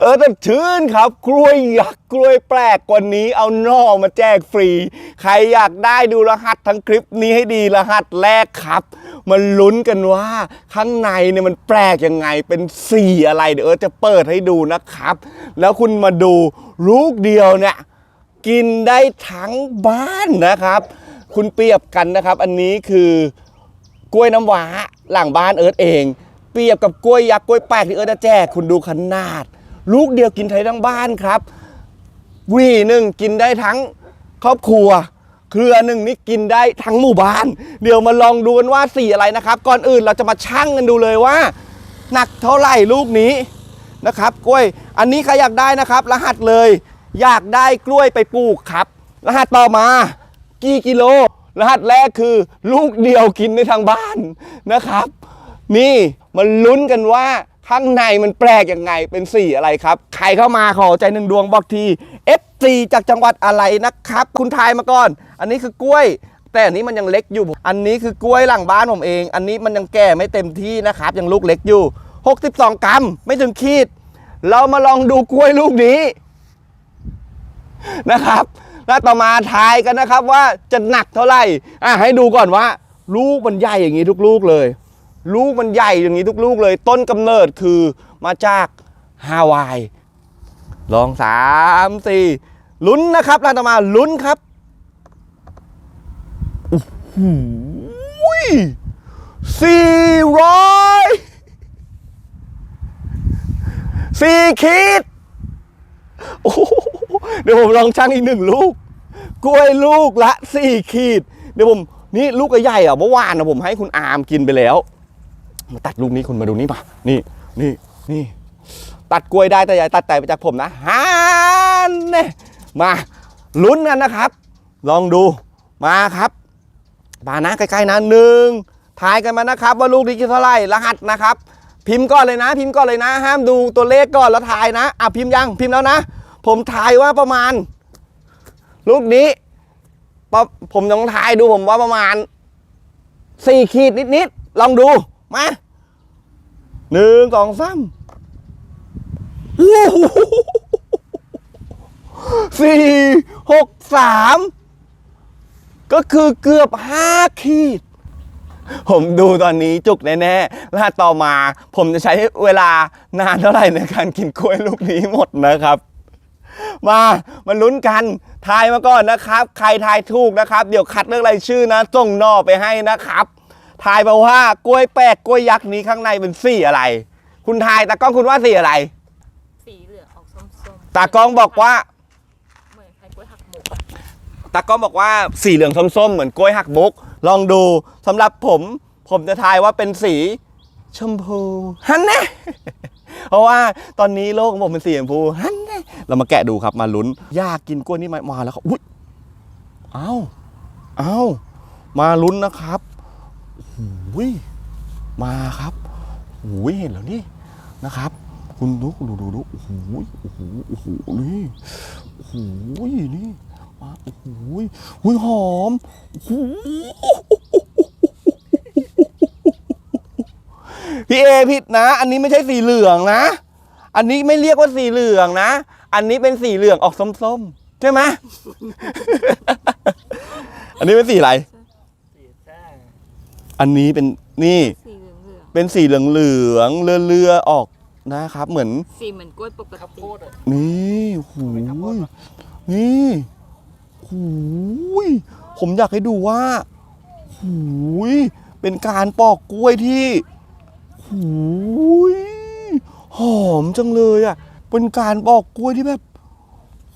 เออแต่ชื่นครับ กล้วยยักษ์กล้วยแปลกกว่านี้เอานอมาแจกฟรี ใครอยากได้ดูรหัสทั้งคลิปนี้ให้ดีรหัสแรกครับ มันลุ้นกันว่า ข้างในเนี่ยมันแปลกยังไงเป็นสีอะไรเดี๋ยวเออจะเปิดให้ดูนะครับ แล้วคุณมาดูลูกเดียวเนี่ยกินได้ทั้งบ้านนะครับ คุณเปรียบกันนะครับ อันนี้คือกล้วยน้ำว้าหลังบ้านเอิร์ธเอง เปรียบกับกล้วยยักษ์กล้วยแปลกที่เอิร์ธจะแจกคุณดูขนาด ลูกเดียวกินไทยทั้งบ้านครับวีหนึ่งกินได้ทั้งครอบครัว เครือหนึ่งนี่กินได้ทั้งหมู่บ้าน เดี๋ยวมาลองดูกันว่าสีอะไรนะครับ ก่อนอื่นเราจะมาชั่งกันดูเลยว่าหนักเท่าไหร่ลูกนี้นะครับ กล้วย อันนี้ใครอยากได้นะครับ รหัสเลย อยากได้กล้วยไปปลูกครับ รหัสต่อมา กี่กิโล รหัสแรกคือ ลูกเดียวกินในทางบ้านนะครับ นี่มันลุ้นกันว่า ข้างในมันแปลกยังไงเป็นสีอะไรครับ ใครเข้ามาขอใจหนึ่งดวงบอกที F4 จากจังหวัดอะไรนะครับ คุณทายมาก่อน อันนี้คือกล้วย แต่อันนี้มันยังเล็กอยู่ อันนี้คือกล้วยหลังบ้านผมเอง อันนี้มันยังแก่ไม่เต็มที่นะครับ ยังลูกเล็กอยู่ 62 กรัมไม่ถึงขีด เรามาลองดูกล้วยลูกนี้ นะครับแล้วต่อมาทายกันนะครับว่าจะหนักเท่าไหร่อะให้ดูก่อนว่า ลูกมันใหญ่อย่างนี้ทุกลูกเลย ลูกมันใหญ่อย่างนี้ทุกลูกเลย ต้นกำเนิดคือมาจากฮาวาย ลองสามสี่ลุ้นนะครับล้วต่อมาลุ้นครับโอ้โหสี่ร้อยสี่ขีดโอ้เดี๋ยวผมลองชั่งอีกหนึ่งลูก กล้วยลูกละสี่ขีด เดี๋ยวผมนี่ลูกใหญ่อะเมื่อวานนะผมให้คุณอามกินไปแล้ว มาตัดลูกนี้คุณมาดูนี่ป่ะนี่นี่นี่ตัดกล้วยได้แต่อย่าตัดแต่ไปจากผมนะฮันเน่มาลุ้นกันนะครับ ลองดูมาครับมานะใกล้ๆนะหนึ่งทายกันมานะครับ ว่าลูกนี้กี่เท่าไหร่รหัสนะครับ พิมพ์ก่อนเลยนะ พิมพ์ก่อนเลยนะ ห้ามดูตัวเลขก่อนแล้วทายนะอะพิมพ์ยังพิมพ์แล้วนะ ผมทายว่าประมาณ ลูกนี้ผมต้องทายดูผมว่าประมาณสี่ขีดนิดๆลองดู มาหนึ่งสองสามโอ้โหสี่หกสามก็คือเกือบห้าขีด ผมดูตอนนี้จุกแน่ๆแล้วต่อมา ผมจะใช้เวลานานเท่าไหร่ในการกินกล้วยลูกนี้หมดนะครับ มามาลุ้นกันทายมาก่อนนะครับ ใครทายถูกนะครับ เดี๋ยวคัดเลือกรายชื่อนะส่งนอไปให้นะครับ ทายมาว่ากล้วยแปลกกล้วยยักษ์นี้ข้างในเป็นสีอะไร คุณทายตากล้องคุณว่าสีอะไร สีเหลืองออกส้มๆตากล้องบอกว่าเหมือนไข่กล้วยหักมุกอะตากล้องบอกว่าสีเหลืองส้มๆเหมือนกล้วยหักมุก ลองดูสำหรับผม ผมจะทายว่าเป็นสีชมพูฮันแน่ เพราะว่าตอนนี้โลกของผมเป็นสีชมพูฮันแน่เรามาแกะดูครับมาลุ้นอยากกินกล้วยนี่ไหมมาแล้วครับอุ้ยเอ้าเอ้ามาลุ้นนะครับ โอ้ยมาครับโอ้ยเห็นแล้วนี่นะครับ คุณดูดูดูดูโอ้โหโอ้โหโอ้โหนี่โอ้โหนี่มาโอ้โหหุยหอมโอ้โหพี่เอผิดนะ อันนี้ไม่ใช่สีเหลืองนะ อันนี้ไม่เรียกว่าสีเหลืองนะ อันนี้เป็นสีเหลืองออกส้มๆใช่ไหมอันนี้เป็นสีอะไร อันนี้เป็นนี่สีเหลืองเหลืองเป็นสีเหลืองเหลืองเลือเลือๆออกนะครับ เหมือนๆสีเหมือนกล้วยปกตินี่หูยนี่หูยผมอยากให้ดูว่าหูยเป็นการปอกกล้วยที่หูยหอมจังเลยอะ เป็นการปอกกล้วยที่แบบ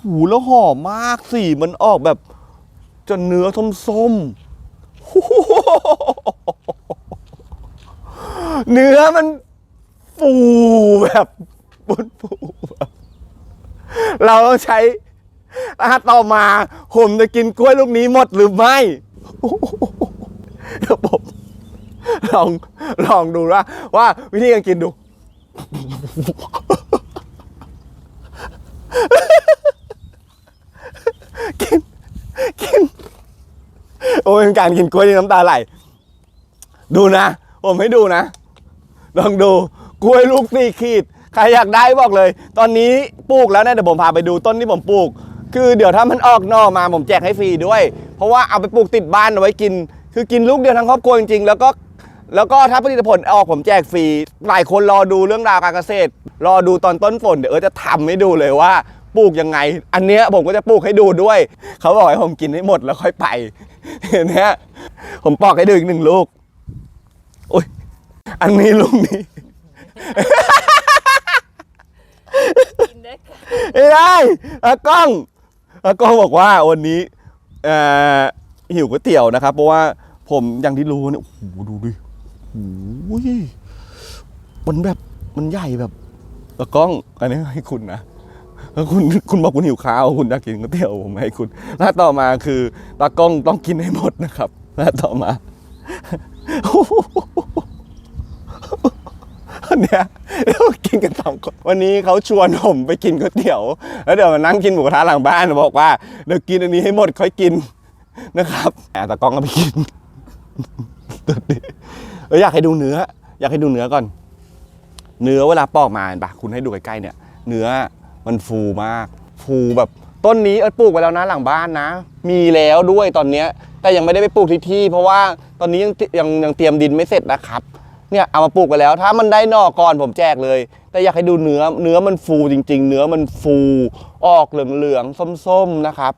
หูแล้วหอมมากสีมันออกแบบ จนเนื้อส้มๆ เนื้อมันฟูแบบปุนฟูแบบเราต้องใช้รหัสต่อมา ผมจะกินกล้วยลูกนี้หมดหรือไม่เดี๋ยวผมลองลองดูว่าว่าวิธีการกินดูกินกินโอ้ยการกินกล้วยที่น้ำตาไหลดูนะ ผมให้ดูนะ ลองดูกล้วยลูกสี่ขีด ใครอยากได้บอกเลย ตอนนี้ปลูกแล้วนะเดี๋ยวผมพาไปดูต้นที่ผมปลูก คือเดี๋ยวถ้ามันออกน่อมาผมแจกให้ฟรีด้วย เพราะว่าเอาไปปลูกติดบ้านเอาไว้กิน คือกินลูกเดียวทั้งครอบครัวจริงๆแล้วก็แล้วก็ถ้าผลิตผลออกผมแจกฟรี หลายคนรอดูเรื่องราวการเกษตร รอดูตอนต้นฝนเดี๋ยวเออจะทำให้ดูเลยว่าปลูกยังไง อันเนี้ยผมก็จะปลูกให้ดูด้วย เขาบอกให้ผมกินให้หมดแล้วค่อยไปเนี้ยผมปอกให้ดูอีกหนึ่งลูก อุ้ย อันนี้ลูกนี้กินได้ค่ะไม่ได้อากล้องอากล้องบอกว่าวันนี้เอ่อหิวก๋วยเตี๋ยวนะครับ เพราะว่าผมอย่างที่รู้เนี่ยโอ้โหดูดิโอ้ยมันแบบมันใหญ่แบบอากล้อง อันนี้ให้คุณนะแล้วคุณคุณบอกคุณหิวข้าวคุณอยากกินก๋วยเตี๋ยวผมให้คุณหน้าต่อมาคือตากล้องต้องกินให้หมดนะครับหน้าต่อมา นเนี้ยเรากินกันสองคนวันนี้เขาชวนผมไปกินก๋วยเตี๋ยว แล้วเดี๋ยวมานั่งกินหมูกระทะหลังบ้านบอกว่าเดี๋ยวกินอันนี้ให้หมดค่อยกินนะครับแต่กล้องก็ไปกินตัวนี้เอออยากให้ดูเนื้อ อยากให้ดูเนื้อก่อน เนื้อเวลาปอกมาเห็นปะคุณให้ดูใกล้ๆเนี่ย เนื้อมันฟูมาก ฟูแบบต้นนี้เออปลูกไว้แล้วนะหลังบ้านนะ มีแล้วด้วยตอนเนี้ยแต่ยังไม่ได้ไปปลูกที่ที่ เพราะว่าตอนนี้ยังยังยังเตรียมดินไม่เสร็จนะครับ เนี่ยเอามาปลูกไปแล้ว ถ้ามันได้หน่อก่อนผมแจกเลย แต่อยากให้ดูเนื้อเนื้อมันฟูจริง ๆ เนื้อมันฟูออกเหลืองๆส้มๆนะครับ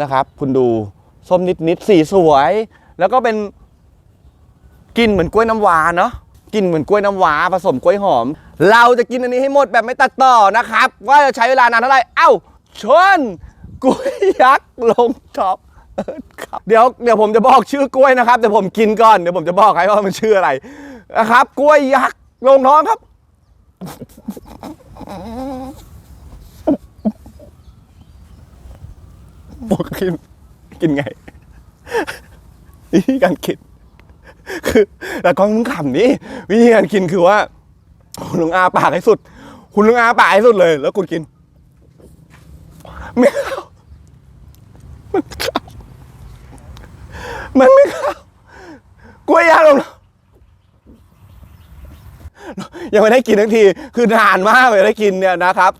นะครับ คุณดูส้มนิดๆสีสวย แล้วก็เป็นกลินเหมือนกล้วยน้ำว้าเนาะกลินเหมือนกล้วยน้ำว้าผสมกล้วยหอม เราจะกินอันนี้ให้หมดแบบไม่ตัดต่อนะครับ ว่าจะใช้เวลานานเท่าไหร่เอ้าชนกล้วยยักษ์ลงท็อปเอิร์ธครับเดี๋ยวเดี๋ยวผมจะบอกชื่อกล้วยนะครับเดี๋ยวผมกินก่อนเดี๋ยวผมจะบอกให้ว่ามันชื่ออะไร นะครับ กล้วยยักษ์ลงท้องครับ บอกกินกินไงวิธีการกินคือแล้วก็มึงขำนี่วิธีการกินคือว่า คุณลงอาปากให้สุด คุณลงอาปากให้สุดเลย แล้วคุณกินไม่เข้ามันไม่เข้ามันไม่เข้ากล้วยยางลง ยังไม่ได้กินทั้งที คือนานมากเลยได้กินเนี่ยนะครับ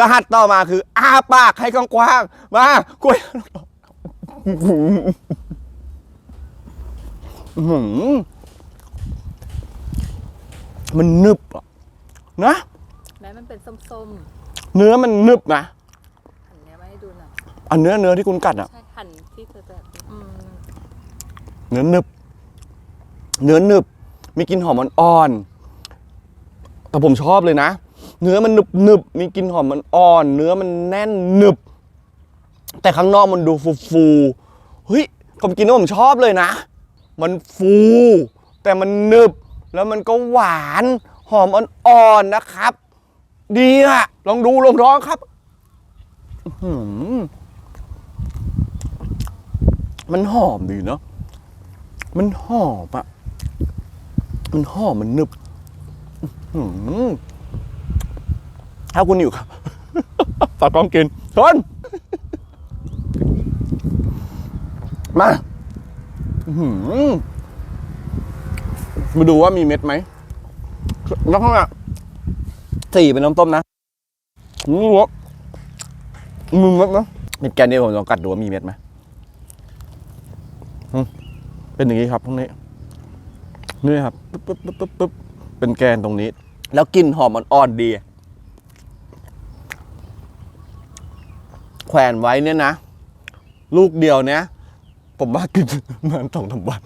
รหัสต่อมาคืออาปากให้กว้างๆมากล้วยอื้อหือมันนึบอะนะแม้มันเป็นส้มเนื้อมันนึบนะๆหันเนี้ยมาให้ดูหน่อยอันเนื้อเนื้อที่คุณกัดอะใช่หั่นที่เธอแบบอืมเนื้อนึบ เนื้อนึบ มีกลิ่นหอมอ่อนๆ แต่ผมชอบเลยนะ เนื้อมันหนึบหนึบมีกลิ่นหอมมันอ่อน เนื้อมันแน่นหนึบ แต่ข้างนอกมันดูฟูฟูเฮ้ยผมกินแล้วผมชอบเลยนะ มันฟู แต่มันหนึบ แล้วมันก็หวานหอมอ่อนๆนะครับ ดีอะลองดูลองร้องครับมันหอมดีเนาะมันหอมอะมันหอมมันหนึบ ถ้าคุณอยู่ครับฝากกล้องกินชนมามาดูว่ามีเม็ดไหมแล้วข้างหน้าสี่เป็นน้ำต้มนะมึงรู้ว่ามึงเม็ดไหมเม็ดแกนนี่ผมลองกัดดูว่ามีเม็ดไหมเป็นอย่างนี้ครับตรงนี้นี่ครับปึ๊บปึ๊บปึ๊บปึ๊บเป็นแกนตรงนี้ แล้วกลิ่นหอมอ่อนๆดี แขวนไว้เนี่ยนะ ลูกเดียวเนี่ย ผมว่ากินประมาณสองสามวัน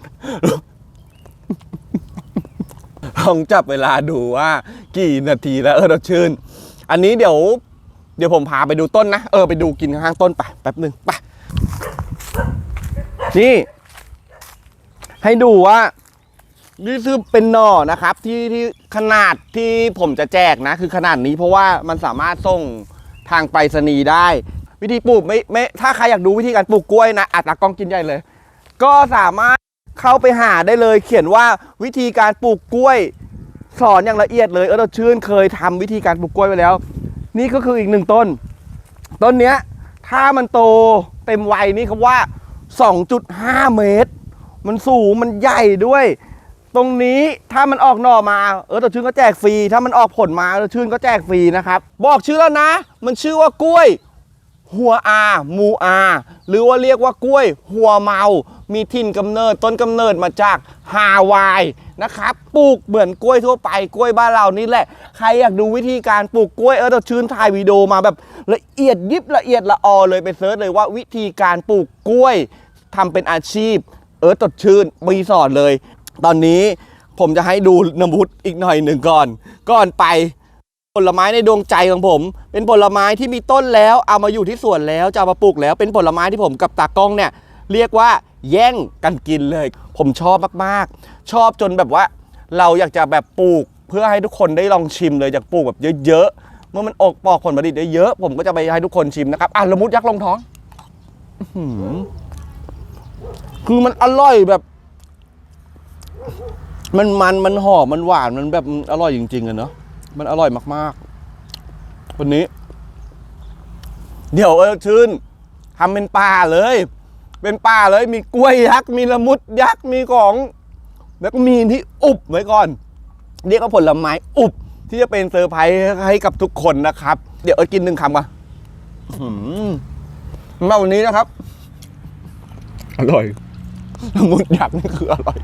ลองจับเวลาดูว่า กี่นาทีแล้วเออเราชื่น อันนี้เดี๋ยว เดี๋ยวผมพาไปดูต้นนะ เออไปดูกินข้างต้นไปแป๊บหนึ่งไปนี่ ให้ดูว่า นี่คือเป็นหน่อนะครับที่ที่ขนาดที่ผมจะแจกนะ คือขนาดนี้เพราะว่ามันสามารถส่งทางไปรษณีย์ได้ วิธีปลูกไม่ไม่ถ้าใครอยากดูวิธีการปลูกกล้วยนะอัดตากล้องกินใหญ่เลย ก็สามารถเข้าไปหาได้เลย เขียนว่าวิธีการปลูกกล้วย สอนอย่างละเอียดเลยเออเราชื่นเคยทำวิธีการปลูกกล้วยไว้แล้ว นี่ก็คืออีกหนึ่งต้น ต้นเนี้ยถ้ามันโตเต็มวัยนี่เขาว่า 2.5 เมตร มันสูงมันใหญ่ด้วย ตรงนี้ถ้ามันออกหน่อมาเออตัวชื่นก็แจกฟรีถ้ามันออกผลมาตัวชื่นก็แจกฟรีนะครับบอกชื่อแล้วนะ มันชื่อว่ากล้วย หัวอามูอา หรือว่าเรียกว่ากล้วย หัวเมา มีถิ่นกำเนิดต้นกำเนิดมาจากฮาวายนะครับปลูกเหมือนกล้วยทั่วไปกล้วยบ้านเรานี่แหละ ใครอยากดูวิธีการปลูกกล้วยเออเราชื่นถ่ายวิดีโอมาแบบละเอียดยิบละเอียดละออเลยไปเซิร์ชเลยว่าวิธีการปลูกกล้วยทำเป็นอาชีพเออตดชื่นมีสอนเลย ตอนนี้ผมจะให้ดูน้ำพุอีกหน่อยหนึ่งก่อน ก่อนไปผลไม้ในดวงใจของผม เป็นผลไม้ที่มีต้นแล้วเอามาอยู่ที่สวนแล้วจะเอามาปลูกแล้ว เป็นผลไม้ที่ผมกับตากล้องเนี่ย เรียกว่าแย่งกันกินเลย ผมชอบมากๆ ชอบจนแบบว่า เราอยากจะแบบปลูก เพื่อให้ทุกคนได้ลองชิมเลยอยากปลูกแบบเยอะๆเมื่อมันออกปอกผลผลิตได้เยอะผมก็จะไปให้ทุกคนชิมนะครับอะละมุดยักษ์ลงท้องคือมันอร่อยแบบ มันมันมันหอมมันหวานมันแบบอร่อยจริงๆอะเนาะมันอร่อยมากๆ วันนี้ เดี๋ยวเออชื่นทำเป็นป่าเลย เป็นป่าเลย มีกล้วยยักษ์มีละมุดยักษ์มีของ แล้วก็มีที่อุบไว้ก่อนเรียกว่าผลไม้อุบที่จะเป็นเซอร์ไพรส์ให้กับทุกคนนะครับ เดี๋ยวเออกินหนึ่งคำก่อนมาวันนี้นะครับ อร่อยละมุดยักษ์นี่คืออร่อย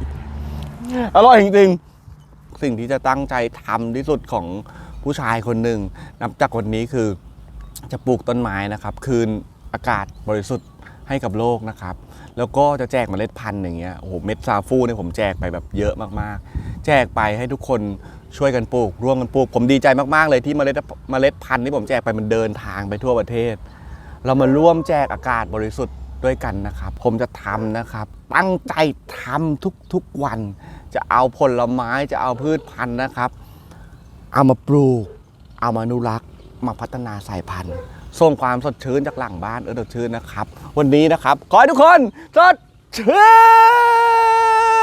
อร่อยจริงๆ สิ่งที่จะตั้งใจทำที่สุดของผู้ชายคนหนึ่งนับจากวันนี้คือจะปลูกต้นไม้นะครับ คืนอากาศบริสุทธิ์ให้กับโลกนะครับ แล้วก็จะแจกเมล็ดพันธุ์อย่างเงี้ยโอ้โหเม็ดซาฟูเนี่ยผมแจกไปแบบเยอะมากๆ แจกไปให้ทุกคนช่วยกันปลูก ร่วมกันปลูก ผมดีใจมากๆเลยที่เมล็ดเมล็ดพันธุ์ที่ผมแจกไปมันเดินทางไปทั่วประเทศ เรามาร่วมแจกอากาศบริสุทธิ์ ด้วยกันนะครับ ผมจะทำนะครับ ตั้งใจทำทุกๆวัน จะเอาผลไม้จะเอาพืชพันธุ์นะครับ เอามาปลูก เอามาอนุรักษ์ มาพัฒนาสายพันธุ์ส่งความสดชื่นจากหลังบ้านเออสดชื่นนะครับ วันนี้นะครับ ขอให้ทุกคนสดชื่น